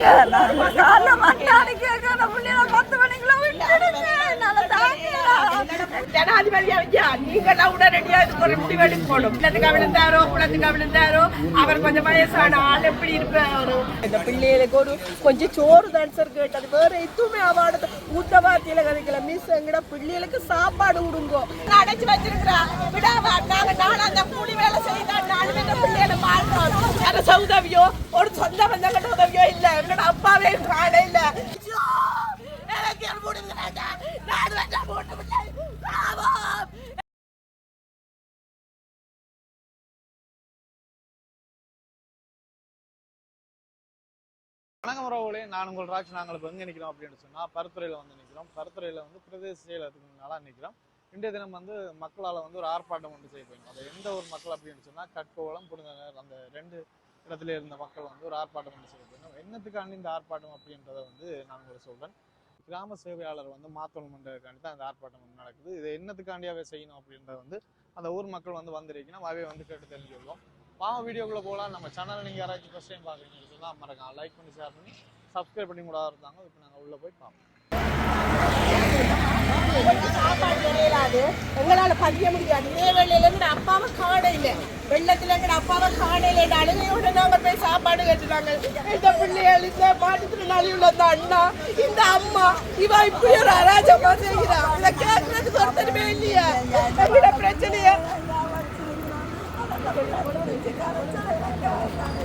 காலைல மட்டாடி கேட்காத பத்து மணிக்குள்ள விட்டுடுங்க என்னால ஜனாதிபதி ஐயா நீங்களாம் உடனடியா இதுக்கு ஒரு முடிவெடுக்கணும் குளத்துக்கு விழுந்தாரோ குளத்துக்கு விழுந்தாரோ அவர் கொஞ்சம் வயசான ஆள் எப்படி இருப்பாரோ இந்த பிள்ளைகளுக்கு ஒரு கொஞ்சம் சோறு தான் சார் கேட்டது. வேற எதுவுமே அவார்டு ஊட்டவாத்தியில கதைக்கல மிஸ் எங்கட பிள்ளைகளுக்கு சாப்பாடு விடுங்கோ அடைச்சு வச்சிருக்கிறா. விடாவா நாங்க நானும் அந்த கூலி வேலை செய்தா நானும் எங்க பிள்ளைகளை வாழ்றோம் அரச உதவியோ ஒரு சொந்த பந்தங்கட்ட உதவியோ இல்ல. எங்கட அப்பாவே காண இல்லை. வணக்கம் உறவுகளே நான் உங்கள் ராஜ் நாங்கள் இப்போ எங்கே நிற்கிறோம் அப்படின்னு சொன்னால் பருத்துறையில் வந்து நிற்கிறோம் பருத்துறையில் வந்து பிரதேச செயலகத்துக்கு நல்லா நிற்கிறோம் இன்றைய தினம் வந்து மக்களால் வந்து ஒரு ஆர்ப்பாட்டம் ஒன்று செய்ய போயிடும் அது எந்த ஒரு மக்கள் அப்படின்னு சொன்னால் கட்கோளம் புனிதனர் அந்த ரெண்டு இடத்துல இருந்த மக்கள் வந்து ஒரு ஆர்ப்பாட்டம் ஒன்று செய்ய போயிடும் என்னத்துக்காண்டி இந்த ஆர்ப்பாட்டம் அப்படின்றத வந்து நான் உங்களுக்கு சொல்கிறேன் கிராம சேவையாளர் வந்து மாத்தணும் பண்ணுறதுக்காண்டி தான் இந்த ஆர்ப்பாட்டம் ஒன்று நடக்குது. இது என்னத்துக்காண்டியாவே செய்யணும் அப்படின்றத வந்து அந்த ஊர் மக்கள் வந்து வந்திருக்கீங்கன்னா அவை வந்து கேட்டு தெரிஞ்சுக்கொள்வோம். வாங்க வீடியோக்குள்ளே போகலாம். நம்ம சேனலை நீங்கள் யாராச்சும் ஃபஸ்ட் டைம் பார்க்குறீங்கன்னு சொன்னால் மறக்காம லைக் பண்ணி ஷேர் பண்ணி சப்ஸ்கிரைப் பண்ணி கூட இருந்தாங்க இப்போ நாங்கள் உள்ளே போய் பார்ப்போம் சாப்பாடு கிடையாது எங்களால பதிய முடியாது. நேவேளையில இருந்து அப்பாவை காணையில வெள்ளத்துல எங்க அப்பாவை காணையில அழுகையோட நாங்க போய் சாப்பாடு கட்டுறாங்க இந்த பிள்ளைகள் இந்த மாற்றுத்திறனாளி உள்ள இந்த அண்ணா இந்த அம்மா இவ இப்படி ஒரு அராஜகமா செய்கிறா. இதை கேட்கறதுக்கு ஒருத்தருமே இல்லையா. எங்கட பிரச்சனைய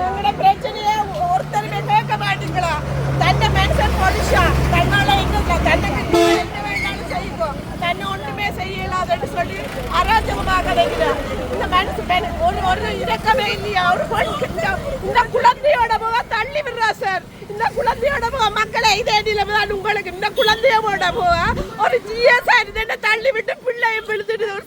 எங்கட பிரச்சனைய ஒருத்தருமே கேட்க மாட்டீங்களா? தன்னை மனுஷன் பொடிஷா தன்னால எங்க தன்னுக்கு என்ன வேணாலும் செய்வோம் தன்னை சொல்லி அராஜகமாக கிடைக்கிறார் இந்த மனசு ஒரு ஒரு இரக்கமே இல்லையா? ஒரு இந்த- குழந்தையோட முகம் தள்ளி விடுறா சார். இந்த குழந்தையோட முகம் மக்களை இதே நிலைமைதான் உங்களுக்கு. இந்த குழந்தையோட முகம் ஒரு தள்ளி விட்டு விழுந்துட்டு ஒரு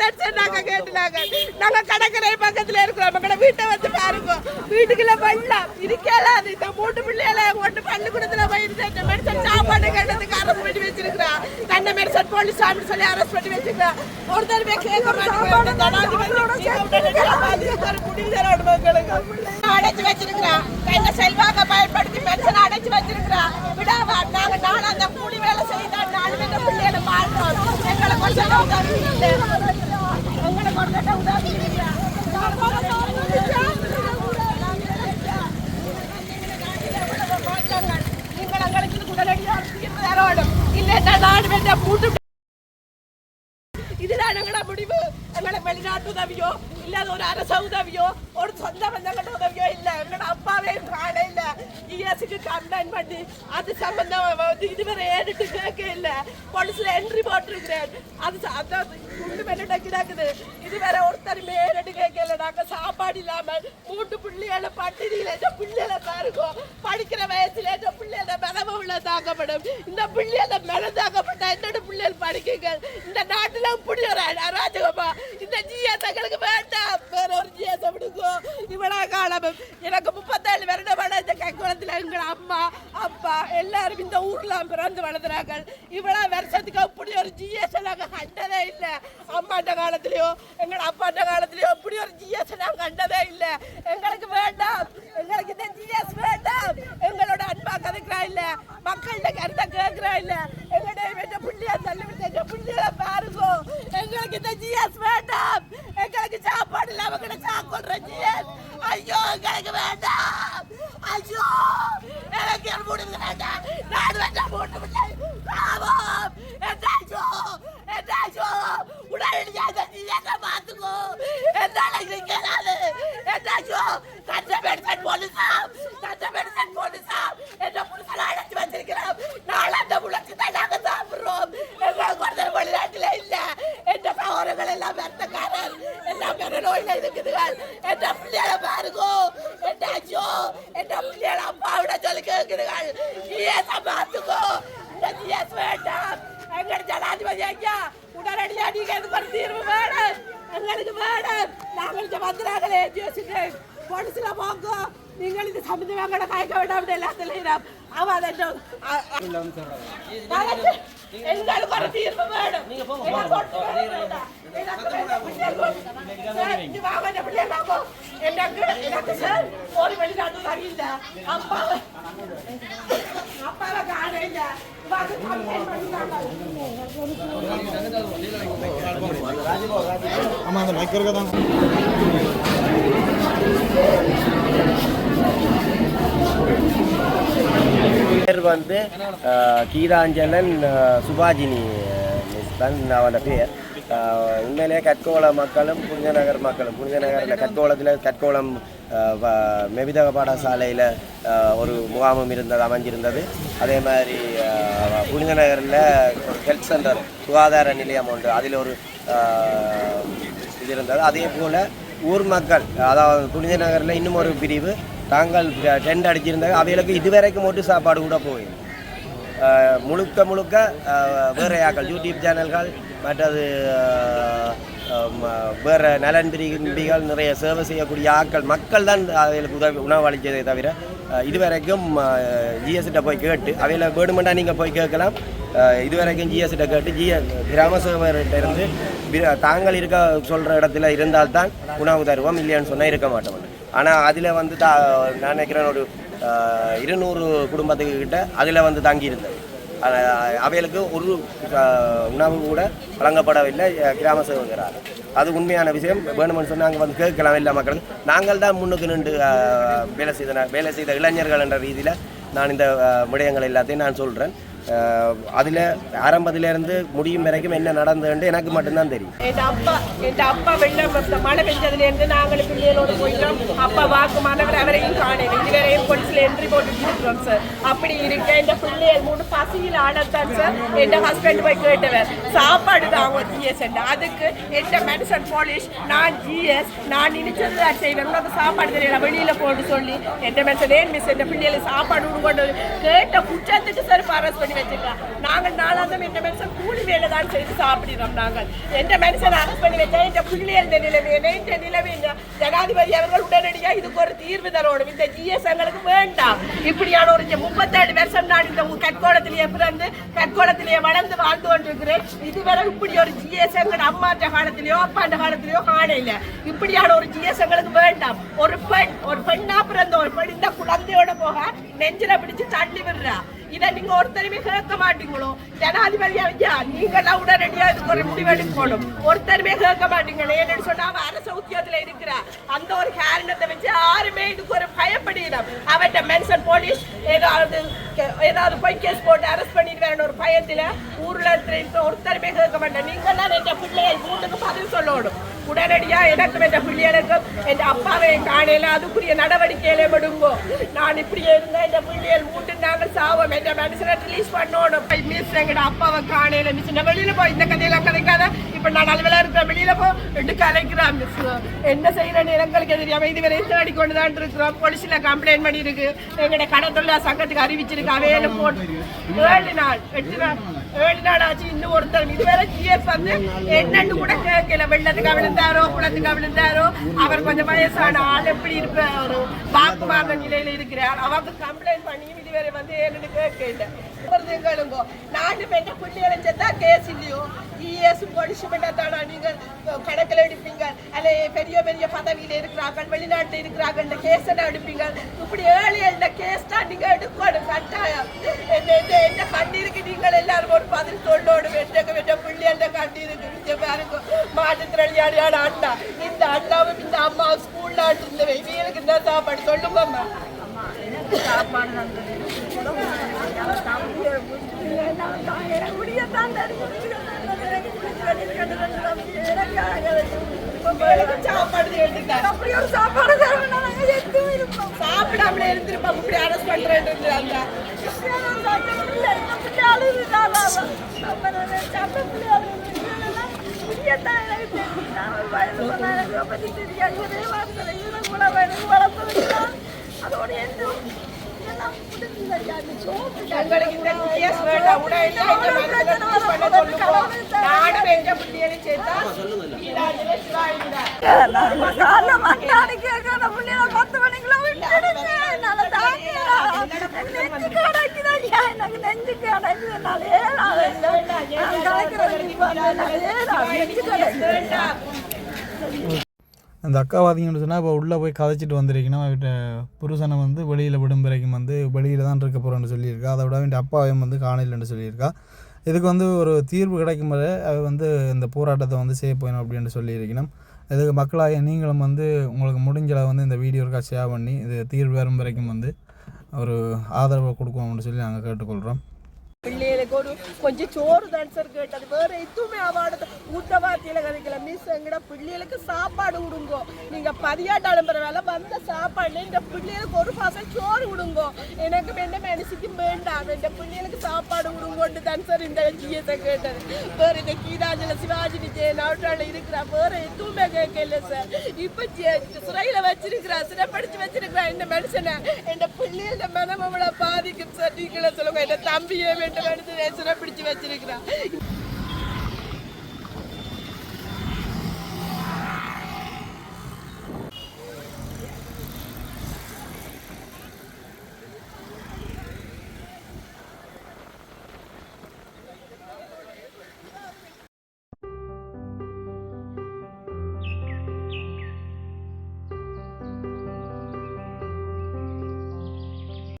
தச்சு நாங்க கேட்டுனாங்க நாங்க கடற்கரை பக்கத்துல இருக்கிறோம் மக்களை வீட்டை வந்து பாருங்க வீட்டுக்குள்ள வெள்ளம் இருக்கலாது இந்த மூணு பிள்ளைகளை ஒன்று பள்ளிக்கூடத்துல போயிருந்து இந்த மனுஷன் சாப்பாடு கேட்டதுக்கு அரசு பண்ணி வச்சிருக்கிறா. தன்னை மனுஷன் போலீஸ் சாமி சொல்லி அரசு பண்ணி வச்சிருக்கிறா. ஒருத்தருமே கேட்க மாட்டேங்கிறாங்க முடிவு தரணும் மக்களுக்கு அடைச்சு வச்சிருக்கிறா தன்னை செல்வாக்க பயன்படுத்தி மனுஷனை அடைச்சு வச்சிருக்கிறா விடாவா நாங்க நானும் அந்த கூலி வேலை செய்தா நானும் எங்க பிள்ளைகளை வாழ்றோம் எங்களை கொஞ்சம் உதவி இல்லை எங்களை கொஞ்சம் உதவி இல்லை நீங்கள் எங்களுக்கு இது உடனடியாக தீர்வு தரணும் வேண்டாம் மூட்டு இதுதான் எங்களோட முடிவு. எங்களை வெளிநாட்டு உதவியோ இல்லாத ஒரு அரச உதவியோ ஒரு சொந்த பந்தங்கட்ட உதவியோ இல்ல. எங்களோட அப்பாவே காண இல்ல. இஎஸ்க்கு கம்ப்ளைண்ட் பண்ணி அது சம்பந்தமா வந்து இதுவரை ஏறிட்டு கேட்க இல்ல. போலீஸ்ல என்ட்ரி போட்டிருக்கிறேன். அது ச- குண்டு மெல்லிட்ட கிடக்குது. இதுவரை ஒருத்தருமே ஏறிட்டு கேட்கல நாங்க சாப்பாடு இல்லாம மூட்டு பிள்ளைகளை பட்டினியில பிள்ளைகளை பாருங்க படிக்கிற வயசுல இந்த பிள்ளைகள உள்ள தாக்கப்படும் இந்த பிள்ளைகள மெல தாக்கப்பட்டா என்னோட பிள்ளைகள் படிக்குங்க. இந்த நாட்டுல இப்படி ஒரு அராஜகமா? இந்த ஜிஎஸ் எங்களுக்கு வேண்டாம். வேற ஒரு ஜிஎஸ் விடுங்க. இவ்வளவு காலம் எனக்கு முப்பத்தேழு வருடம் இந்த கக்குளத்துல எங்க அம்மா அப்பா எல்லாரும் இந்த ஊர்ல பிறந்து வளர்ந்துறாங்க இவ்வளவு வருஷத்துக்கு அப்படி ஒரு ஜிஎஸ் நாங்க கண்டதே இல்லை. அம்மாட்ட காலத்திலயோ எங்களோட அப்பாட்ட காலத்திலயோ அப்படி ஒரு ஜிஎஸ் நாங்க கண்டதே இல்லை. எங்களுக்கு வேண்டாம். எங்களுக்கு இந்த ஜிஎஸ் வேண்டாம். எங்களோட அன்பா கதைக்கிறா இல்ல. மக்கள்கிட்ட கருத்தை கேட்கிறா இல்ல. எங்களுடைய வீட்டை புள்ளியா தள்ளி விட்டு எங்க பாருங்க. எங்களுக்கு இந்த ஜிஎஸ் வேண்டாம். எங்களுக்கு சாப்பாடு இல்லாம கூட சாப்பிடுற ஜிஎஸ் ஐயோ எங்களுக்கு வேண்டாம். ஐயோ. எனக்கு என் தந்த மெடிசன் போலீஸா என்ன புருஷன் அழைச்சி வச்சிருக்கிறோம் நாளை அந்த முளைச்சி தான் நாங்க சாப்பிடுறோம் எங்களுக்கு ஒருத்தர் வெளிநாட்டுல இல்ல என்ற சகோதரர்கள் எல்லாம் வெத்தக்காரர் எல்லாம் பெரு நோயில இருக்குதுகள் என்ற பிள்ளைகளை பாருங்கோ என்ற ஐயோ என்ற பிள்ளைகளை அப்பாவிட சொல்லி கேட்குதுகள் ஜிஎஸ் பார்த்துக்கோ இந்த ஜிஎஸ் வேண்டாம் எங்க ஜனாதிபதி ஐயா உடனடியாக நீங்க இதுக்கு ஒரு தீர்வு வேணும். எங்களுக்கு வேணும். நாங்கள் வந்துறாங்களே ஜிஎஸ் போலீஸ்ல போங்க. நீங்கள் இது சம்மந்தமாக காய்க்க வேண்டாம் எல்லாத்துலையும் அவ அதை எங்களுக்கு ஒரு தீர்வு வேணும். எனக்கு சார், இந்த ஒரு வெளிநாட்டு அப்பாவை அப்பாவை காண இல்லை வாங்க, complaint பண்ணிட்டாங்க. ஆமா அந்த மைக் இருக்க தான் பேர் வந்து அஹ், கீதாஞ்சலன் அஹ், சுபாஜினி அஹ், மிஸ் தான் அவனோட பேர் உண்மையிலேயே கற்கோள மக்களும் புனிதநகர் மக்களும். புனிதநகரில் கற்கோளத்தில் கற்கோளம் வ- மெவிதக பாடசாலையில் ஒரு முகாமும் இருந்தது அமைஞ்சிருந்தது. அதே மாதிரி புனித புனிதநகரில் ஒரு ஹெல்த் சென்டர் சுகாதார நிலையம் ஒன்று அதில் ஒரு இது இருந்தது. அதே போல் ஊர் மக்கள் அதாவது புனித நகரில் இன்னும் ஒரு பிரிவு தாங்கள் டென்ட் அடிச்சிருந்தாங்க அவைகளுக்கு இதுவரைக்கும் ஒட்டு சாப்பாடு கூட போயிடும் முழுக்க முழுக்க வேறு ஆக்கள் யூடியூப் சேனல்கள் மற்றது அஹ், வேறு நலன் பிரிகள் நிறைய சேவை செய்யக்கூடிய ஆட்கள் மக்கள் தான் அவைகளுக்கு உதவி உணவு அளித்ததை தவிர இதுவரைக்கும் ஜிஎஸ்கிட்ட போய் கேட்டு அவையில் வேணுமெண்டா நீங்கள் போய் கேட்கலாம். இதுவரைக்கும் ஜிஎஸ்கிட்ட கேட்டு ஜிஎ கிராம சேவர்கிட்ட இருந்து தாங்கள் இருக்க சொல்கிற இடத்துல இருந்தால்தான் உணவு தருவோம் இல்லையான்னு சொன்னால் இருக்க மாட்டோம். ஆனால் அதில் வந்து தா நான் நினைக்கிறேன் ஒரு இருநூறு குடும்பத்துக்கிட்ட அதில் வந்து தங்கியிருந்தது அவைகளுக்கு ஒரு உணவு கூட வழங்கப்படவில்லை கிராம சேவகரால். அது உண்மையான விஷயம். வேணுமென்று சொன்னால் அங்கே வந்து கேட்கலாம் இல்லை மக்களுக்கு நாங்கள் தான் முன்னுக்கு நின்று வேலை செய்த வேலை செய்த இளைஞர்கள் என்ற ரீதியில் நான் இந்த விடயங்கள் எல்லாத்தையும் நான் சொல்கிறேன் அதில் ஆரம்பத்திலேருந்து முடியும் வரைக்கும் என்ன நடந்ததுன்னு எனக்கு மட்டும்தான் தெரியும். என் அப்பா என் அப்பா வெள்ளம் மழை பெஞ்சதுலேருந்து நாங்கள் போயிட்டோம். அப்பா வாக்கு மாணவர் அவரையும் காணேன் இதுவரையும் பொலிஸில் என்ட்ரி போட்டு இருக்கிறோம் சார் அப்படி இருக்க இந்த பிள்ளைகள் மூணு பசியில் ஆடத்தான் சார் என் ஹஸ்பண்ட் போய் கேட்டவர் சாப்பாடு தான் அவங்க ஜிஎஸ் அதுக்கு எந்த மெடிசன் போலீஸ் நான் ஜிஎஸ் நான் நினைச்சது தான் செய்வேன். உனக்கு சாப்பாடு தெரியல வெளியில் போட்டு சொல்லி. எந்த மெடிசன் ஏன் மிஸ் இந்த பிள்ளைகளை சாப்பாடு கொண்டு கேட்ட குற்றத்துக்கு சார் பாரஸ் பண்ணி வச்சிருக்கோம் நாங்கள் நாளாந்தம் இந்த மனுஷன் கூலி வேலை தான் செய்து சாப்பிடுறோம் நாங்கள். எந்த மனுஷன் அரசு பண்ணி வச்சா இந்த பிள்ளைகள் இந்த நிலைமை இந்த நிலைமை ஜனாதிபதி அவர்கள் உடனடியாக இதுக்கு ஒரு தீர்வு தரணும். இந்த ஜிஎஸ் எங்களுக்கு வேண்டாம். இப்படியான ஒரு முப்பத்தேழு வருஷம் நான் இந்த கற்கோளத்திலேயே பிறந்து கற்கோளத்திலேயே வளர்ந்து வாழ்ந்து கொண்டிருக்கிறேன். இதுவரை இப்படி ஒரு ஜிஎஸ் எங்கள் அம்மாட்ட காலத்திலேயோ அப்பாண்ட காலத்திலேயோ காணையில. இப்படியான ஒரு ஜிஎஸ் எங்களுக்கு வேண்டாம். ஒரு பெண் ஒரு பெண்ணா பிறந்த ஒரு பெண் இந்த குழந்தையோட போக நெஞ்சில பிடிச்சு தள்ளி விடுறா. இதை நீங்க ஒருத்தருமே கேட்க மாட்டீங்களோ? ஜனாதிபதி ஐயா நீங்களாம் உடனடியா இதுக்கு ஒரு முடிவெடுக்கணும் ஒருத்தருமே கேட்க மாட்டீங்களே. ஏன்னு சொன்னா அவன் அரசு உத்தியோகத்துல இருக்கிறா அந்த ஒரு காரணத்தை வச்சு யாருமே இதுக்கு ஒரு பயப்படிடும் அவட்ட மென்ஷன் போலீஸ் ஏதாவது ஏதாவது போய் கேஸ் போட்டு அரெஸ்ட் பண்ணிடுவேன் ஒரு பயத்துல ஊர்ல இருக்கிற ஒருத்தருமே கேட்க மாட்டேன். நீங்க தான் என் பிள்ளையை வீட்டுக்கு பதில் சொல்லணும். உடனடியா எனக்கும் என் பிள்ளைகளுக்கும் என் அப்பாவை காணையில அதுக்குரிய நடவடிக்கையில விடுங்கோ நான் இப்படியே இருந்தா என் பிள்ளைகள் வீட்டு நாங்கள் சாவோம் என் மனுஷனை ரிலீஸ் பண்ணணும். மிஸ் எங்கட அப்பாவை காணையில மிஸ் நான் வெளியில போய் இந்த கதையெல்லாம் கதைக்காத. இப்ப நான் அளவில் இருக்கிறேன் வெளியில போ ரெண்டு கலைக்கிறான் மிஸ் என்ன செய்யறேன்னு எங்களுக்கு தெரியாம இதுவரை தேடி கொண்டு தான் இருக்கிறோம்? போலீஸ்ல கம்ப்ளைண்ட் பண்ணிருக்கு எங்கட கடத்தொழிலா சங்கத்துக்கு அறிவிச்சிருக்கு. அவையில போட்டு ஏழு நாள் எட்டு நாள். ஏழு நாள் ஆச்சு இன்னும் ஒருத்தர் இதுவரை ஜிஎஸ் வந்து என்னன்னு கூட கேட்கல வெள்ளத்துக்கு விழுந்தாரோ குளத்துக்கு விழுந்தாரோ அவர் கொஞ்சம் வயசான ஆள் எப்படி இருப்பாரோ ஒரு வாக்குவாத நிலையில இருக்கிறார் அவருக்கு கம்ப்ளைண்ட் பண்ணியும் இதுவரை வந்து என்னன்னு கேட்கல கேளுங்க நாட்டு பெண்ண பிள்ளைகளை செத்தா கேஸ் இல்லையோ இஎஸ் போலீஸ் தானா நீங்க கணக்கில் எடுப்பீங்க அல்ல பெரிய பெரிய பதவியில் இருக்கிறாங்க வெளிநாட்டில் இருக்கிறாங்க இந்த கேஸ் என்ன எடுப்பீங்க இப்படி ஏழு இந்த கேஸ் தான் நீங்க எடுக்கணும் கட்டாயம் என்ன என்ன என்ன கண்ணீருக்கு நீங்கள் எல்லாரும் ஒரு பதில் சொல்லோடு வெட்டக்க வெட்ட பிள்ளை அந்த கண்ணீருக்கு இங்க பாருங்க மாற்றுத்திறனாளியான அண்ணா இந்த அண்ணாவும் இந்த அம்மா ஸ்கூல்ல இருந்தவை இவங்களுக்கு என்ன சாப்பாடு சொல்லுங்க அம்மா சாப்பாடு நல்லது. எனக்கு முடியத்தான் தெரியும். எனக்கு உங்களுக்கு சாப்பாடு எடுத்துட்டாங்க அப்படி ஒரு சாப்பாடு தரணும் நாங்க எதுவும் இருப்போம் சாப்பிடாமலே இருந்திருப்பாங்க இப்படி அரெஸ்ட் பண்றேன்னு இருந்தாங்க எங்களுக்கு இந்த கேஸ் வேண்டாம் உடனே இந்த மனுஷனை ரிலீஸ் பண்ண சொல்லுங்க நானும் பத்து மணிக்குள்ள விட்டுடுங்க என்னால தாங்க எனக்கு நெஞ்சுக்கு அடைக்குது. நான் ஏழாவது இல்லை. நான் அந்த அக்கா பார்த்தீங்கன்னு சொன்னால் இப்போ உள்ளே போய் கதைச்சிட்டு வந்திருக்கணும். அவட்ட புருஷனை வந்து வெளியில் விடும் வரைக்கும் வந்து வெளியில் தான் இருக்க போகிறோன்னு சொல்லியிருக்கா. அதை விட அவன் அப்பாவையும் வந்து காணலன்னு சொல்லியிருக்கா. இதுக்கு வந்து ஒரு தீர்வு கிடைக்கும் போது அவ வந்து இந்த போராட்டத்தை வந்து செய்ய போயணும் அப்படின்னு சொல்லியிருக்கணும். இதுக்கு மக்களாக நீங்களும் வந்து உங்களுக்கு முடிஞ்சளவு வந்து இந்த வீடியோ இருக்கா ஷேர் பண்ணி இது தீர்வு வரும் வரைக்கும் வந்து ஒரு ஆதரவை கொடுக்கணும்னு சொல்லி நாங்கள் கேட்டுக்கொள்கிறோம் பிள்ளைகளுக்கு ஒரு கொஞ்சம் சோறு தான் சார் கேட்டது வேற எதுவுமே அவார்டு ஊட்ட வார்த்தையில கதைக்கல மிஸ் எங்கட பிள்ளைகளுக்கு சாப்பாடு விடுங்கோ நீங்க பதியாட்டாலும் பரவாயில்ல வந்த சாப்பாடுல இந்த பிள்ளைகளுக்கு ஒரு பாசம் சோறு விடுங்கோ எனக்கு என்ன மனசுக்கு வேண்டாம் இந்த பிள்ளைகளுக்கு சாப்பாடு விடுங்கோண்டு தான் சார் இந்த ஜிஎஸை கேட்டது வேற இந்த கீதாஞ்சல சிவாஜி விஜயன் அவட்டால இருக்கிறா வேற எதுவுமே கேட்கல சார் இப்ப சிறையில வச்சிருக்கிறா சிறைப்படுத்தி வச்சிருக்கிறா இந்த மனுஷனை இந்த பிள்ளைகளோட மனம் அவளை பாதிக்கும் சார் நீங்களே சொல்லுங்க என் தம்பியே வேண்டாம் எடுத்து பிடிச்சு வச்சிருக்கிறான்